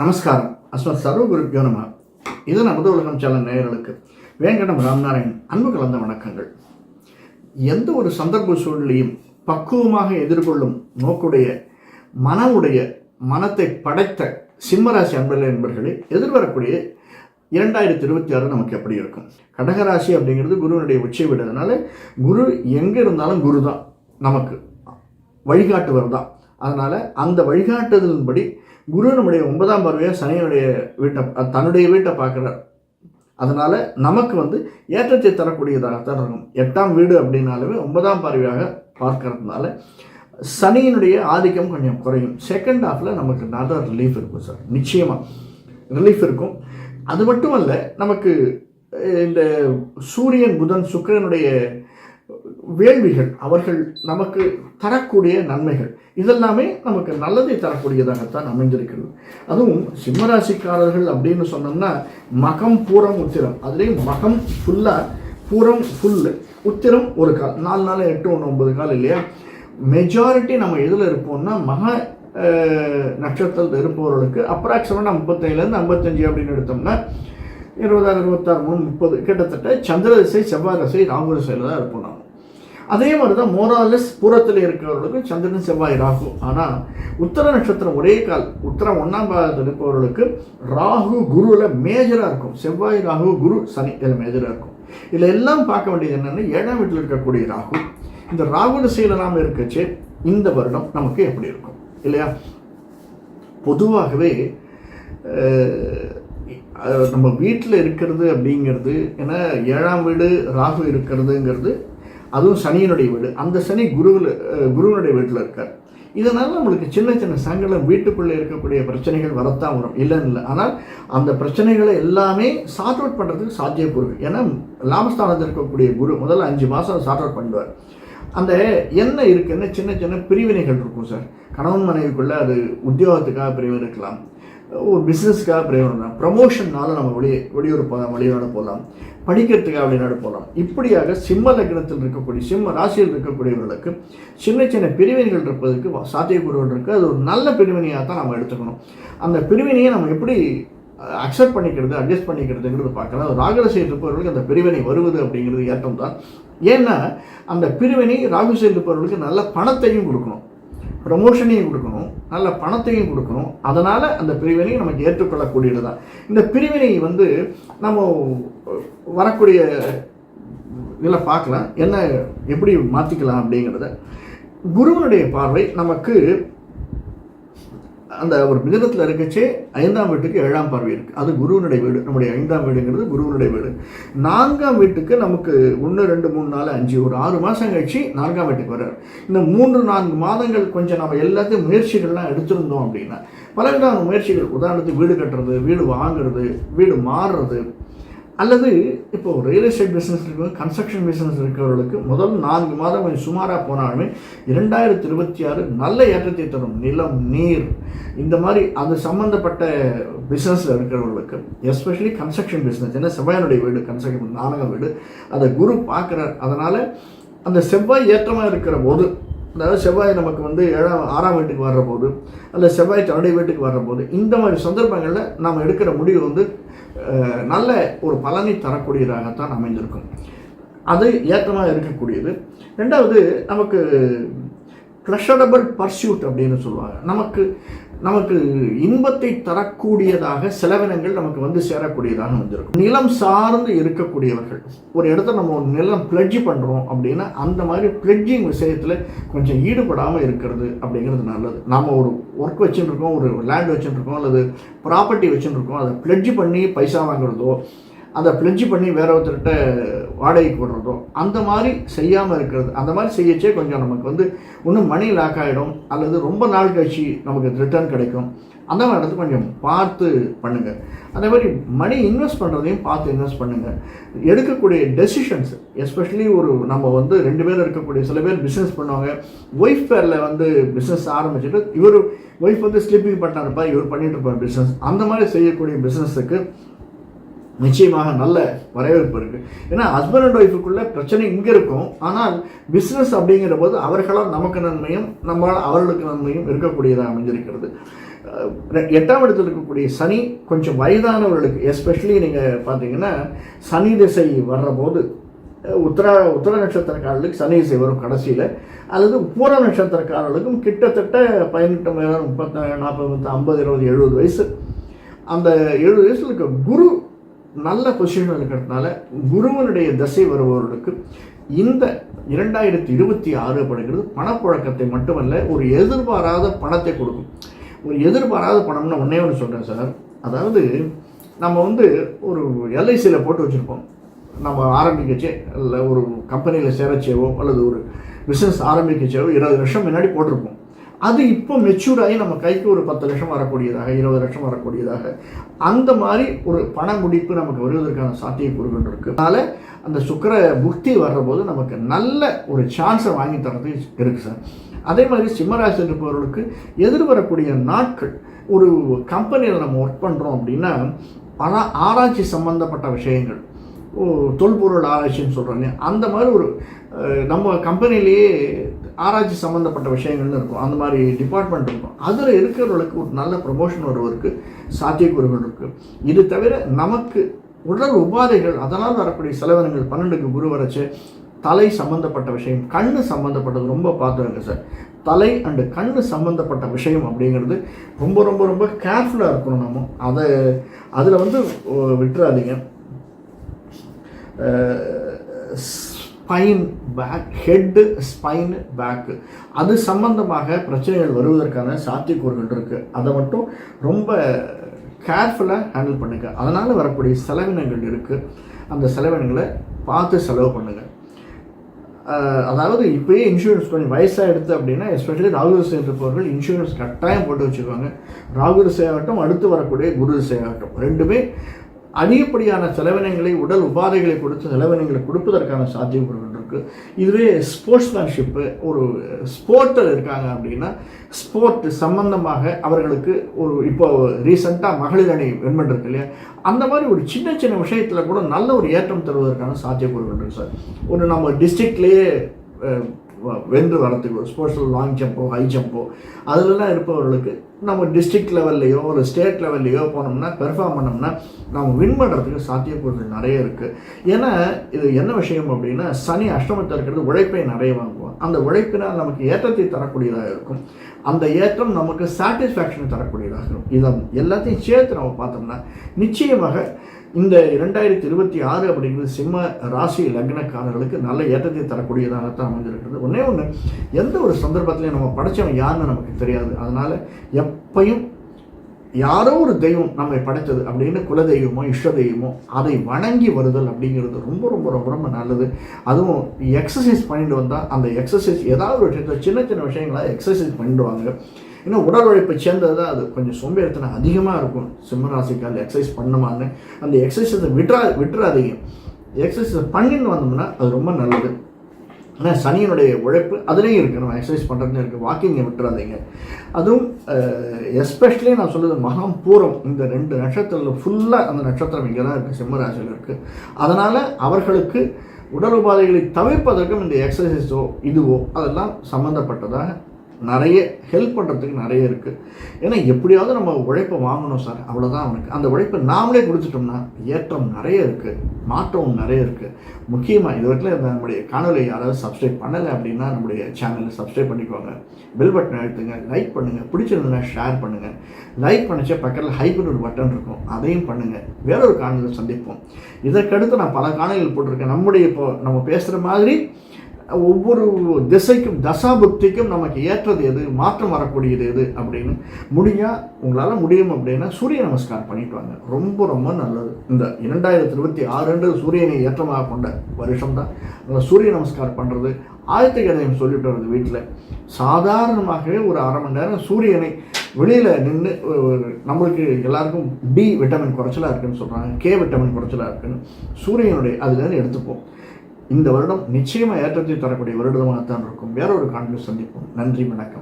நமஸ்காரம். அஸ்மத் சர்வகுருப்பியோ நம. இது நமது உலகம் செல்ல நேயர்களுக்கு. வேங்கடம் ராம்நாராயண் அன்பு கலந்த வணக்கங்கள். எந்த ஒரு சந்தர்ப்ப சூழ்நிலையும் பக்குவமாக எதிர்கொள்ளும் நோக்குடைய மனவுடைய மனத்தை படைத்த சிம்மராசி அன்பர்கள் என்பர்களே எதிர்வரக்கூடிய இரண்டாயிரத்தி இருபத்தி ஆறு நமக்கு எப்படி இருக்கும்? கடகராசி அப்படிங்கிறது குருவினுடைய உச்சை விடுறதுனால குரு எங்கே இருந்தாலும் குரு தான் நமக்கு வழிகாட்டுவர் தான் அதனால் அந்த வழிகாட்டுதலின்படி குரு நம்முடைய ஒன்பதாம் பார்வையாக சனியினுடைய வீட்டை தன்னுடைய வீட்டை பார்க்குறார். அதனால் நமக்கு வந்து ஏற்றத்தை தரக்கூடியதாகத்தான் இருக்கும். எட்டாம் வீடு அப்படின்னாலுமே ஒன்பதாம் பார்வையாக பார்க்கறதுனால சனியினுடைய ஆதிக்கம் கொஞ்சம் குறையும். செகண்ட் ஹாஃபில் நமக்கு நல்ல ரிலீஃப் இருக்கும் சார் நிச்சயமாக ரிலீஃப் இருக்கும். அது மட்டுமல்ல நமக்கு இந்த சூரியன் புதன் சுக்கிரனுடைய வேள்விகள் அவர்கள் நமக்கு தரக்கூடிய நன்மைகள் இதெல்லாமே நமக்கு நல்லதை தரக்கூடியதாகத்தான் அமைந்திருக்கிறது. அதுவும் சிம்மராசிக்காரர்கள் அப்படின்னு சொன்னோம்னா மகம் பூரம் உத்திரம். அதுலேயும் மகம் ஃபுல்லாக பூரம் ஃபுல்லு உத்திரம் ஒரு கால் நாலு நாள் எட்டு ஒன்று ஒன்பது கால் இல்லையா? மெஜாரிட்டி நம்ம எதில் இருப்போம்னா மக நட்சத்திரத்தில் இருப்பவர்களுக்கு அப்ராக்சிமேட்டாக ஐம்பத்தேழுலேருந்து ஐம்பத்தஞ்சு அப்படின்னு எடுத்தோம்னா இருபதாறு இருபத்தாறு மூணு முப்பது கிட்டத்தட்ட சந்திர திசை செவ்வாய் திசை ராகு திசையில் தான் இருப்போம் நம்ம அதே மாதிரி தான் மோராலஸ் பூரத்தில் இருக்கிறவர்களுக்கு சந்திரன் செவ்வாய் ராகு. ஆனால் உத்தர நட்சத்திரம் ஒரே கால் உத்தரம் ஒன்றாம் பாகத்தில் இருப்பவர்களுக்கு ராகு குருவில் மேஜராக இருக்கும். செவ்வாய் ராகு குரு சனி இதில் மேஜராக இருக்கும். இதில் எல்லாம் பார்க்க வேண்டியது என்னென்னா ஏழாம் வீட்டில் இருக்கக்கூடிய ராகு. இந்த ராகு திசையில் நாம் இருக்கச்சு இந்த வருடம் நமக்கு எப்படி இருக்கும்? இல்லையா? பொதுவாகவே நம்ம வீட்டில் இருக்கிறது அப்படிங்கிறது ஏன்னா ஏழாம் வீடு ராகு இருக்கிறதுங்கிறது அதுவும் சனியினுடைய வீடு. அந்த சனி குருவில் குருவனுடைய குருவினுடைய வீட்டில் இருக்கார். இதனால் நம்மளுக்கு சின்ன சின்ன சங்கடம் வீட்டுக்குள்ளே இருக்கக்கூடிய பிரச்சனைகள் வரத்தான் வரும். இல்லைன்னு இல்லை ஆனால் அந்த பிரச்சனைகளை எல்லாமே சார்ட் அவுட் பண்ணுறதுக்கு சாத்தியப்பூர்வு ஏன்னா லாபஸ்தானத்தில் இருக்கக்கூடிய குரு முதல்ல அஞ்சு மாதம் சார்ட் அவுட் பண்ணுவார். அந்த என்ன இருக்குன்னு சின்ன சின்ன பிரிவினைகள் இருக்கும் சார். கணவன் மனைவிக்குள்ளே அது உத்தியோகத்துக்காக பிரிவு இருக்கலாம் ஒரு பிஸ்னஸ்க்காக பிரிவு ப்ரமோஷன்னால நம்ம வெளியே வெளியூர் போகலாம் வெளிநாடு போகலாம் படிக்கிறதுக்காக வெளிநாடு போகலாம். இப்படியாக சிம்ம லக்னத்தில் இருக்கக்கூடிய சிம்ம ராசியில் இருக்கக்கூடியவர்களுக்கு சின்ன சின்ன பிரிவினைகள் இருப்பதற்கு வா- சாத்தியக்கூறுகள் இருக்குது அது ஒரு நல்ல பிரிவினையாக தான் நம்ம எடுத்துக்கணும். அந்த பிரிவினையை நம்ம எப்படி அக்செப்ட் பண்ணிக்கிறது அட்ஜஸ்ட் பண்ணிக்கிறதுங்கிறது பார்க்கலாம். ராகரசியில் இருப்பவர்களுக்கு அந்த பிரிவினை வருவது அப்படிங்கிறது ஏற்றம் தான் ஏன்னா அந்த பிரிவினை ராகுசையில் இருப்பவர்களுக்கு நல்ல பணத்தையும் கொடுக்கணும். ப்ரமோஷனையும் கொடுக்கணும் நல்ல பணத்தையும் கொடுக்கணும். அதனால் அந்த பிரிவினையும் நமக்கு ஏற்றுக்கொள்ளக்கூடியது தான் இந்த பிரிவினை வந்து நம்ம வரக்கூடிய இதில் பார்க்கலாம் என்ன எப்படி மாற்றிக்கலாம் அப்படிங்கிறத. குருவனுடைய பார்வை நமக்கு அந்த ஒரு மிதனத்தில் இருக்கச்சே ஐந்தாம் வீட்டுக்கு ஏழாம் பார்வை இருக்குது அது குருவனுடைய வீடு. நம்முடைய ஐந்தாம் வீடுங்கிறது குருவனுடைய வீடு. நான்காம் வீட்டுக்கு நமக்கு ஒன்று ரெண்டு மூணு நாலு அஞ்சு ஒரு ஆறு மாதம் கழிச்சு நான்காம் வீட்டுக்கு வர்றார். இந்த மூன்று நான்கு மாதங்கள் கொஞ்சம் நம்ம எல்லாத்தையும் முயற்சிகள்லாம் எடுத்திருந்தோம் அப்படின்னா பலவிதமான முயற்சிகள். உதாரணத்துக்கு வீடு கட்டுறது வீடு வாங்குறது வீடு மாறுறது அல்லது இப்போ ரியல் எஸ்டேட் பிஸ்னஸ் இருக்கிறவங்க கன்ஸ்ட்ரக்ஷன் பிஸ்னஸ் இருக்கிறவர்களுக்கு முதல் நான்கு மாதம் கொஞ்சம் சுமாராக போனாலுமே இரண்டாயிரத்தி இருபத்தி ஆறு நல்ல ஏற்றத்தை தரும் நிலம் நீர் இந்த மாதிரி அது சம்மந்தப்பட்ட பிஸ்னஸில் இருக்கிறவர்களுக்கு எஸ்பெஷலி கன்ஸ்ட்ரக்ஷன் பிஸ்னஸ் ஏன்னா செவ்வாயினுடைய வீடு கன்ஸ்ட்ரக்ஷன் நாடக வீடு அதை குரு பார்க்குறார். அதனால் அந்த செவ்வாய் ஏற்றமாக இருக்கிற போது அதாவது செவ்வாய் நமக்கு வந்து ஏழாம் ஆறாம் வீட்டுக்கு வர்ற போது அல்ல செவ்வாய் தன்னுடைய வீட்டுக்கு வர்ற போது இந்த மாதிரி சந்தர்ப்பங்களில் நாம் எடுக்கிற முடிவு வந்து நல்ல ஒரு பலனை தரக்கூடியதாகத்தான் அமைந்திருக்கும். அது ஏற்றமாக இருக்கக்கூடியது. ரெண்டாவது நமக்கு க்ரஷடபிள் பர்சியூட் அப்படின்னு சொல்லுவாங்க. நமக்கு நமக்கு இன்பத்தை தரக்கூடியதாக செலவினங்கள் நமக்கு வந்து சேரக்கூடியதாக வந்திருக்கும். நிலம் சார்ந்து இருக்கக்கூடியவர்கள். ஒரு இடத்த நம்ம ஒரு நிலம் பிளட்ஜி பண்ணுறோம் அப்படின்னா அந்த மாதிரி பிளட்ஜிங் விஷயத்தில் கொஞ்சம் ஈடுபடாமல் இருக்கிறது அப்படிங்கிறது நல்லது. நாம் ஒரு ஒர்க் வச்சுருக்கோம் ஒரு லேண்ட் வச்சுருக்கோம் அல்லது ப்ராப்பர்ட்டி வச்சுருக்கோம். அதை பிளட்ஜி பண்ணி பைசா வாங்குறதோ அதை பிளட்ஜி பண்ணி வேற ஒருத்தர்கிட்ட வாடகைக்கு விடுறதோ அந்த மாதிரி செய்யாமல் இருக்கிறது. அந்த மாதிரி செய்யச்சே கொஞ்சம் நமக்கு வந்து இன்னும் மணி லாக் ஆகிடும் அல்லது ரொம்ப நாள் கழிச்சு நமக்கு ரிட்டர்ன் கிடைக்கும். அந்த மாதிரி இடத்துல கொஞ்சம் பார்த்து பண்ணுங்கள் அதே மாதிரி மணி இன்வெஸ்ட் பண்ணுறதையும் பார்த்து இன்வெஸ்ட் பண்ணுங்கள் எடுக்கக்கூடிய டெசிஷன்ஸ் எஸ்பெஷலி ஒரு நம்ம வந்து ரெண்டு பேர் இருக்கக்கூடிய சில பேர் பிஸ்னஸ் பண்ணுவாங்க. ஒய்ஃப் பேரில் வந்து பிஸ்னஸ் ஆரம்பிச்சுட்டு இவர் ஒய்ஃப் வந்து ஸ்லிப்பிங் பண்ணாருப்பா இவர் பண்ணிட்டு இருப்பார் பிஸ்னஸ் அந்த மாதிரி செய்யக்கூடிய பிஸ்னஸுக்கு நிச்சயமாக நல்ல வரவேற்பு இருக்குது ஏன்னா ஹஸ்பண்ட் அண்ட் ஒய்ஃபுக்குள்ளே பிரச்சனை இங்கே இருக்கும். ஆனால் பிஸ்னஸ் அப்படிங்கிற போது அவர்களால் நமக்கு நன்மையும் நம்மளால் அவர்களுக்கு நன்மையும் இருக்கக்கூடியதாக அமைஞ்சிருக்கிறது. எட்டாம் இடத்தில் இருக்கக்கூடிய சனி கொஞ்சம் வயதானவர்களுக்கு எஸ்பெஷலி நீங்கள் பார்த்தீங்கன்னா சனி திசை வர்ற போது உத்தரா உத்தர நட்சத்திரக்காரர்களுக்கு சனி திசை வரும் கடைசியில் அல்லது பூர நட்சத்திரக்காரர்களுக்கும் கிட்டத்தட்ட பதினெட்டு வயது முப்பத்தி நாற்பது ஐம்பது இருபது எழுபது வயசு. அந்த எழுபது வயசில் இருக்க குரு நல்ல பொசிஷன் இருக்கிறதுனால குருவனுடைய தசை வருபவர்களுக்கு இந்த இரண்டாயிரத்தி இருபத்தி ஆறு அப்படிங்கிறது பணப்புழக்கத்தை மட்டுமல்ல ஒரு எதிர்பாராத பணத்தை கொடுக்கும். ஒரு எதிர்பாராத பணம்னு ஒன்றே ஒன்று சொல்கிறேன் சார் அதாவது நம்ம வந்து ஒரு எல்ஐசியில் போட்டு வச்சுருப்போம். நம்ம ஆரம்பிக்கச்சே இல்லை ஒரு கம்பெனியில் சேரச்சேவோ அல்லது ஒரு பிஸ்னஸ் ஆரம்பிக்கச்சேவோ இருபது வருஷம் முன்னாடி போட்டிருப்போம். அது இப்போ மெச்சூர் ஆகி நம்ம கைக்கு ஒரு பத்து லட்சம் வரக்கூடியதாக இருபது லட்சம் வரக்கூடியதாக அந்த மாதிரி ஒரு பண முடிப்பு நமக்கு வருவதற்கான சாத்தியக்கூறுகள் இருக்கு. அதனால் அந்த சுக்கர புக்தி வர்றபோது நமக்கு நல்ல ஒரு சான்ஸை வாங்கி தரது இருக்கு சார். அதே மாதிரி சிம்மராசி இருப்பவர்களுக்கு எதிர்வரக்கூடிய நாட்கள் ஒரு கம்பெனியில் நம்ம ஒர்க் பண்ணுறோம் அப்படின்னா பல ஆராய்ச்சி சம்மந்தப்பட்ட விஷயங்கள் ஓ, தொல்பொருள் ஆராய்ச்சின்னு சொல்கிறாங்க அந்த மாதிரி ஒரு நம்ம கம்பெனிலேயே ஆராய்ச்சி சம்மந்தப்பட்ட விஷயங்கள்னு இருக்கும். அந்த மாதிரி டிபார்ட்மெண்ட் இருக்கும். அதில் இருக்கிறவர்களுக்கு ஒரு நல்ல ப்ரமோஷன் வருவதற்கு சாத்தியக்கூறுகள் இருக்குது இது தவிர நமக்கு உடல் உபாதைகள் அதனால் வரக்கூடிய செலவினங்கள் பன்னெண்டுக்கு குரு வரைச்சு தலை சம்பந்தப்பட்ட விஷயம் கண்ணு சம்பந்தப்பட்டது ரொம்ப பார்த்துருங்க சார். தலை அண்டு கண்ணு சம்பந்தப்பட்ட விஷயம் அப்படிங்கிறது ரொம்ப ரொம்ப ரொம்ப கேர்ஃபுல்லாக இருக்கணும் நம்ம. அதை அதில் வந்து விட்டுறாதீங்க. Spine back head spine back அது சம்பந்தமாக பிரச்சனைகள் வருவதற்கான சாத்தியக்கூறுகள் இருக்குது அதை மட்டும் ரொம்ப கேர்ஃபுல்லாக ஹேண்டில் பண்ணுங்கள் அதனால் வரக்கூடிய செலவினங்கள் இருக்குது அந்த செலவினங்களை பார்த்து செலவு பண்ணுங்கள் அதாவது இப்போயே இன்சூரன்ஸ் கொஞ்சம் எடுத்து அப்படின்னா எஸ்பெஷலி ராகுதிசை இருப்பவர்கள் இன்சூரன்ஸ் கட்டாயம் போட்டு வச்சுக்குவாங்க ராகுதிசை ஆகட்டும் அடுத்து வரக்கூடிய குருதிசை ஆகட்டும். ரெண்டுமே அதிகப்படியான செலவினங்களை உடல் உபாதைகளை கொடுத்து செலவினங்களை கொடுப்பதற்கான சாத்தியக்கூறுகள் இருக்குது இதுவே ஸ்போர்ட்ஸ்மேன்ஷிப்பு ஒரு ஸ்போர்ட்டில் இருக்காங்க அப்படின்னா ஸ்போர்ட் சம்பந்தமாக அவர்களுக்கு ஒரு இப்போ ரீசெண்டாக மகளிர் அணி வெண்மன் இருக்கு இல்லையா? அந்த மாதிரி ஒரு சின்ன சின்ன விஷயத்தில் கூட நல்ல ஒரு ஏற்றம் தருவதற்கான சாத்தியக்கூறுகள் இருக்குது சார். ஒரு நம்ம டிஸ்ட்ரிக்ட்லேயே வென்று வரத்துக்கு ஸ்போர்ட்ஸில் லாங் ஜம்போ ஹை ஜம்போ அதிலலாம் இருப்பவர்களுக்கு நம்ம டிஸ்ட்ரிக்ட் லெவல்லையோ ஒரு ஸ்டேட் லெவல்லையோ போனோம்னா பெர்ஃபார்ம் பண்ணோம்னா நம்ம வின் பண்ணுறதுக்கு சாத்தியக்கூறுகள் நிறைய இருக்குது ஏன்னா இது என்ன விஷயம் அப்படின்னா சனி அஷ்டமத்தில் இருக்கிறது உழைப்பை நிறைய வாங்குவோம் அந்த உழைப்பினால் நமக்கு ஏற்றத்தை தரக்கூடியதாக இருக்கும். அந்த ஏற்றம் நமக்கு சாட்டிஸ்ஃபேக்ஷனை தரக்கூடியதாக இருக்கும். இதை எல்லாத்தையும் சேர்த்து நம்ம பார்த்தோம்னா நிச்சயமாக இந்த இரண்டாயிரத்தி இருபத்தி ஆறு அப்படிங்கிறது சிம்ம ராசி லக்னக்காரர்களுக்கு நல்ல ஏற்றத்தை தரக்கூடியதாகத்தான் அமைஞ்சிருக்கிறது ஒன்றே ஒன்று எந்த ஒரு சந்தர்ப்பத்திலையும் நம்ம படித்தவன் யாருன்னு நமக்கு தெரியாது. அதனால் எப்பையும் யாரோ ஒரு தெய்வம் நம்மை படைத்தது அப்படின்னு குலதெய்வமோ இஷ்ட தெய்வமோ அதை வணங்கி வருதல் அப்படிங்கிறது ரொம்ப ரொம்ப ரொம்ப ரொம்ப நல்லது. அதுவும் எக்ஸசைஸ் பண்ணிட்டு வந்தால் அந்த எக்ஸசைஸ் ஏதாவது ஒரு சின்ன சின்ன விஷயங்களாக எக்ஸசைஸ் பண்ணிடுவாங்க. இன்னும் ஏன்னா உடல் உழைப்பை சேர்ந்தது தான் அது கொஞ்சம் சோம்பேறித்தனம் அதிகமாக இருக்கும். சிம்மராசிக்கால் எக்ஸசைஸ் பண்ணுமான்னு அந்த எக்ஸசைஸை விட்றா விட்டுறாதீங்க. எக்ஸசைஸ் பண்ணிட்டு வந்தோம்னா அது ரொம்ப நல்லது. ஆனால் சனியினுடைய உழைப்பு அதுலேயும் இருக்குது நம்ம எக்ஸசைஸ் பண்ணுறதுலையும் இருக்குது வாக்கிங்கை விட்டுறாதீங்க. அதுவும் எஸ்பெஷலி நான் சொல்லுது மகம் பூரம் இந்த ரெண்டு நட்சத்திரத்தில் ஃபுல்லாக அந்த நட்சத்திரம் இங்கே தான் இருக்குது சிம்மராசியில் இருக்குது அதனால் அவர்களுக்கு உடல் உபாதைகளை தவிர்ப்பதற்கும் இந்த எக்ஸசைஸோ இதுவோ அதெல்லாம் சம்மந்தப்பட்டதாக நிறைய ஹெல்ப் பண்ணுறதுக்கு நிறைய இருக்குது ஏன்னா எப்படியாவது நம்ம உழைப்பை வாங்கணும் சார். அவ்வளோதான் அவனுக்கு. அந்த உழைப்பை நாமளே கொடுத்துட்டோம்னா ஏற்றம் நிறைய இருக்குது மாற்றம் நிறைய இருக்குது முக்கியமாக இது வரைக்கும் இந்த நம்முடைய காணொலி யாராவது சப்ஸ்கிரைப் பண்ணலை அப்படின்னா நம்முடைய சேனலை சப்ஸ்கிரைப் பண்ணிக்கோங்க. பெல் பட்டன் அழுத்துங்க. லைக் பண்ணுங்கள் பிடிச்சிருந்ததுன்னா ஷேர் பண்ணுங்கள் லைக் பண்ணிச்ச பக்கத்தில் ஹைபின் ஒரு பட்டன் இருக்கும். அதையும் பண்ணுங்கள் வேறொரு காணொலியில் சந்திப்போம். இதற்கடுத்து நான் பல காணொலிகள் போட்டிருக்கேன். நம்முடைய இப்போ நம்ம பேசுகிற மாதிரி ஒவ்வொரு திசைக்கும் தசாபுக்திக்கும் நமக்கு ஏற்றது எது? மாற்றம் வரக்கூடியது எது? அப்படின்னு முடிஞ்சால் உங்களால் முடியும் அப்படின்னா சூரிய நமஸ்காரம் பண்ணிட்டு வாங்க. ரொம்ப ரொம்ப நல்லது. இந்த இரண்டாயிரத்தி இருபத்தி ஆறுன்ற சூரியனை ஏற்றமாக கொண்ட வருஷம் தான் அந்த சூரிய நமஸ்காரம் பண்ணுறது ஆயத்த கதையும் சொல்லிட்டு வருது வீட்டில் சாதாரணமாகவே ஒரு அரை மணி நேரம் சூரியனை வெளியில் நின்று நம்மளுக்கு எல்லாருக்கும் டி விட்டமின் குறைச்சலாக இருக்குன்னு சொல்கிறாங்க கே விட்டமின் குறைச்சலாக இருக்குன்னு சூரியனுடைய அதுலேருந்து எடுத்துப்போம். இந்த வருடம் நிச்சயமாக ஏற்றத்தை தரக்கூடிய வருடமாகத்தான் இருக்கும். வேற ஒரு காண்பில் சந்திப்போம். நன்றி வணக்கம்.